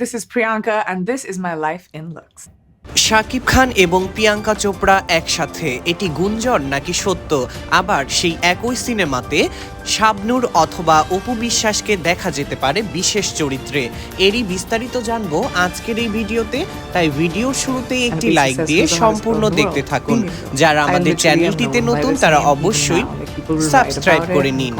This is Priyanka, and this is my life in looks. Shakib Khan এবং প্রিয়াঙ্কা চোপড়া একসাথে এটি গুঞ্জন নাকি সত্য আবার সেই একই সিনেমাতে শাবনূর অথবা অপু বিশ্বাসকে দেখা যেতে পারে বিশেষ চরিত্রে। এরই বিস্তারিত জানব আজকের এই ভিডিওতে। তাই ভিডিওর শুরুতেই একটি লাইক দিয়ে সম্পূর্ণ দেখতে থাকুন। যারা আমাদের চ্যানেলটিতে নতুন তারা অবশ্যই সাবস্ক্রাইব করে নিন।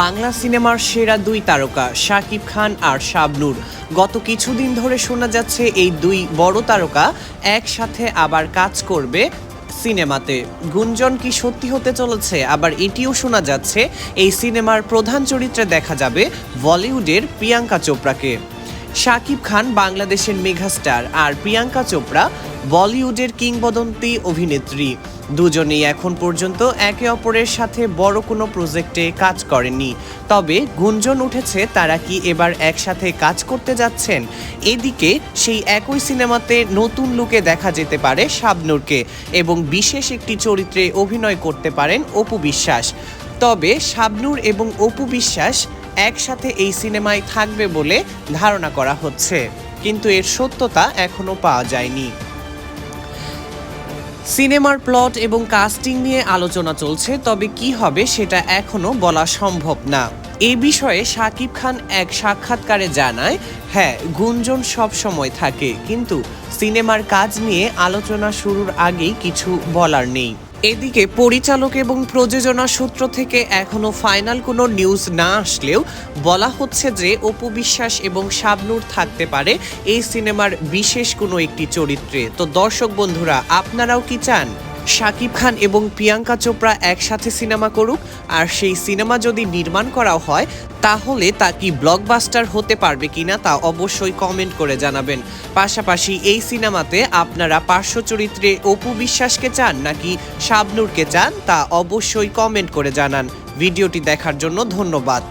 বাংলা সিনেমার সেরা দুই তারকা শাকিব খান আর শাবনূর। গত কিছুদিন ধরে শোনা যাচ্ছে এই দুই বড় তারকা একসাথে আবার কাজ করবে সিনেমাতে। গুঞ্জন কি সত্যি হতে চলেছে? আবার এটিও শোনা যাচ্ছে, এই সিনেমার প্রধান চরিত্রে দেখা যাবে বলিউডের প্রিয়াঙ্কা চোপড়াকে। শাকিব খান বাংলাদেশের মেগাস্টার, আর প্রিয়াঙ্কা চোপড়া বলিউডের কিংবদন্তি অভিনেত্রী। দুজনেই এখন পর্যন্ত একে অপরের সাথে বড় কোনো প্রজেক্টে কাজ করেনি তবে গুঞ্জন উঠেছে তারা কি এবার একসাথে কাজ করতে যাচ্ছেন? এদিকে সেই একই সিনেমাতে নতুন লুকে দেখা যেতে পারে শাবনূরকে এবং বিশেষ একটি চরিত্রে অভিনয় করতে পারেন অপু বিশ্বাস। তবে শাবনুর এবং অপু বিশ্বাস একসাথে এই সিনেমায় থাকবে বলে ধারণা করা হচ্ছে। কিন্তু এর সত্যতা এখনও পাওয়া যায়নি। সিনেমার প্লট এবং কাস্টিং নিয়ে আলোচনা চলছে, তবে কি হবে সেটা এখনও বলা সম্ভব না। এ বিষয়ে শাকিব খান এক সাক্ষাৎকারে জানায় হ্যাঁ গুঞ্জন সব সময় থাকে, কিন্তু সিনেমার কাজ নিয়ে আলোচনা শুরুর আগেই কিছু বলার নেই। এদিকে পরিচালক এবং প্রযোজনা সূত্র থেকে এখনও ফাইনাল কোনো নিউজ না আসলেও বলা হচ্ছে যে অপু বিশ্বাস এবং শাবনুর থাকতে পারে এই সিনেমার বিশেষ কোনো একটি চরিত্রে। তো দর্শক বন্ধুরা, আপনারাও কি চান? শাকিব খান এবং প্রিয়াঙ্কা চোপড়া একসাথে সিনেমা করুক, আর সেই সিনেমা যদি নির্মাণ করা হয়, তাহলে তা কি ব্লকবাস্টার হতে পারবে কিনা তা অবশ্যই কমেন্ট করে জানাবেন। পাশাপাশি এই সিনেমাতে আপনারা পার্শ্ব চরিত্রে অপু বিশ্বাসকে চান নাকি শাবনূরকে চান, তা অবশ্যই কমেন্ট করে জানান। ভিডিওটি দেখার জন্য ধন্যবাদ।